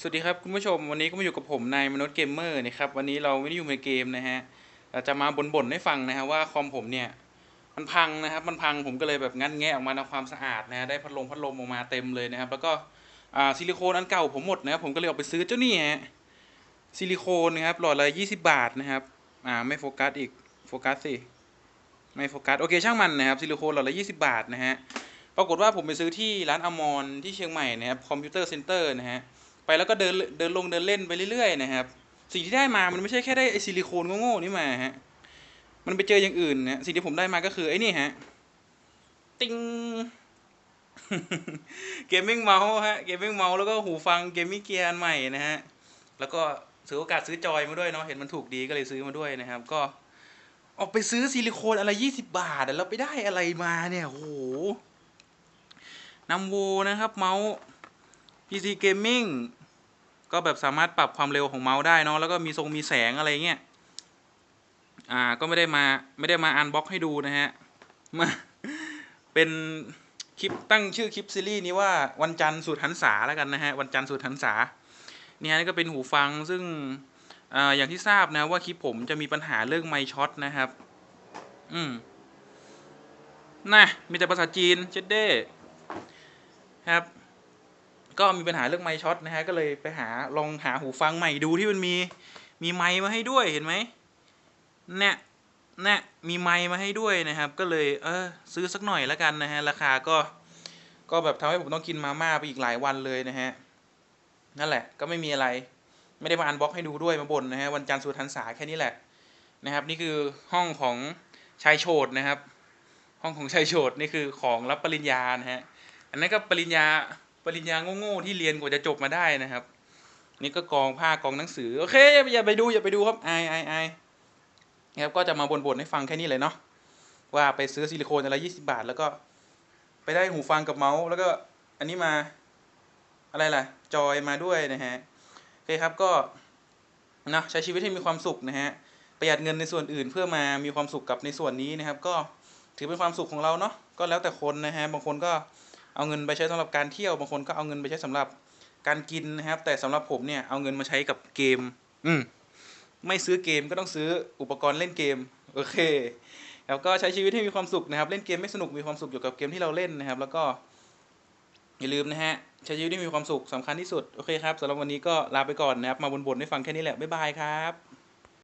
สวัสดีครับคุณผู้ชมวันนี้ก็มาอยู่กับผมนายมนุษย์เกมเมอร์นะครับวันนี้เราไม่ได้อยู่ในเกมนะฮะเราจะมาบ่นๆให้ฟังนะฮะว่าคอมผมเนี่ยมันพังนะครับมันพังผมก็เลยแบบงัดแงะออกมาทำความสะอาดนะฮะได้พัดลมพัดลมออกมาเต็มเลยนะครับแล้วก็อ่าซิลิโคนอันเก่าผมหมดนะครับผมก็เลยออกไปซื้อเจ้านี่ฮะซิลิโคนนะครับหลอดละยี่สิบาทนะครับอ่าไม่โฟกัสอีกโฟกัสสิไม่โฟกัสโอเคช่างมันนะครับซิลิโคนหลอดละยี่สิบาทนะฮะปรากฏว่าผมไปซื้อที่ร้านอมรที่เชียงใหม่นะครับคอมพิวเตอร์เซ็นเตอร์นะฮะ ไปแล้วก็เดินเดินลงเดินเล่นไปเรื่อยๆนะครับ สิ่งที่ได้มามันไม่ใช่แค่ได้ไอซิลิโคนโง่ๆนี่มาฮะมันไปเจออย่างอื่นนะสิ่งที่ผมได้มาก็คือไอ้นี่ฮะติงเกมมิ่งเมาส์ฮะเกมมิ่งเมาส์แล้วก็หูฟังเกมมิ่งเกียร์อันใหม่นะฮะแล้วก็ถือโอกาสซื้อจอยมาด้วยเนาะเห็นมันถูกดีก็เลยซื้อมาด้วยนะครับ ก็ออกไปซื้อซิลิโคนอะไรยี่สิบบาทแล้วไปได้อะไรมาเนี่ยโอ้โหนำโวนะครับ เมาส์ PC Gaming ก็แบบสามารถปรับความเร็วของเมาส์ได้เนาะแล้วก็มีทรงมีแสงอะไรเงี้ยอ่าก็ไม่ได้มาไม่ได้มาอันบ็อกให้ดูนะฮะมาเป็นคลิปตั้งชื่อคลิปซีรีส์นี้ว่าวันจันทร์สูตรหันษาแล้วกันนะฮะวันจันทร์สูตรหันษาเนี่ยนี่ก็เป็นหูฟังซึ่งอ่าอย่างที่ทราบนะว่าคลิปผมจะมีปัญหาเรื่องไมช็อตนะครับ อืมน่ะมีแต่ภาษาจีนเจ็ดเด้ครับ ก็มีปัญหาเรื่องไมค์ช็อตนะฮะก็เลยไปหาลองหาหูฟังใหม่ดูที่มันมีมีไมค์มาให้ด้วยเห็นไหมเนี่ยเนี่ยมีไมค์มาให้ด้วยนะครับ ก็เลยเออซื้อสักหน่อยแล้วกันนะฮะราคาก็ก็แบบทำให้ผมต้องกินมาม่าไปอีกหลายวันเลยนะฮะนั่นแหละก็ไม่มีอะไร ไม่ได้มาอันบ็อกให้ดูด้วยมาบ่นนะฮะวันจันทร์สุดทันษาแค่นี้แหละนะครับ นี่คือห้องของชายโฉดนะครับ ห้องของชายโฉดนี่คือของรับปริญญานะฮะอันนั้นก็ปริญญา ปริญญาโง่ๆที่เรียนกว่าจะจบมาได้นะครับ นี่ก็กองผ้ากองหนังสือโอเคอย่าไปดูอย่าไปดูครับไอายอายอนะครับก็จะมาบ่นๆให้ฟังแค่นี้เลยเนาะว่าไปซื้อซิลิโคนอะไรยี่สิบาท แล้วก็ไปได้หูฟังกับเมาส์ แล้วก็อันนี้มาอะไรล่ะ จอยมาด้วยนะฮะโอเคครับก็นะใช้ชีวิตให้มีความสุขนะฮะประหยัดเงินในส่วนอื่นเพื่อมามีความสุขกับในส่วนนี้นะครับ ก็ถือเป็นความสุขของเราเนาะก็แล้วแต่คนนะฮะบางคนก็ เอาเงินไปใช้สำหรับการเที่ยวบางคนก็เอาเงินไปใช้สำหรับการกินนะครับ แต่สำหรับผมเนี่ยเอาเงินมาใช้กับเกม อืมไม่ซื้อเกมก็ต้องซื้ออุปกรณ์เล่นเกมโอเค แล้วก็ใช้ชีวิตให้มีความสุขนะครับ เล่นเกมไม่สนุกมีความสุขอยู่กับเกมที่เราเล่นนะครับ แล้วก็อย่าลืมนะฮะใช้ชีวิตให้มีความสุขสำคัญที่สุดโอเคครับสำหรับวันนี้ก็ลาไปก่อนนะครับมาบ่นๆให้ฟังแค่นี้แหละบ๊ายบายครับ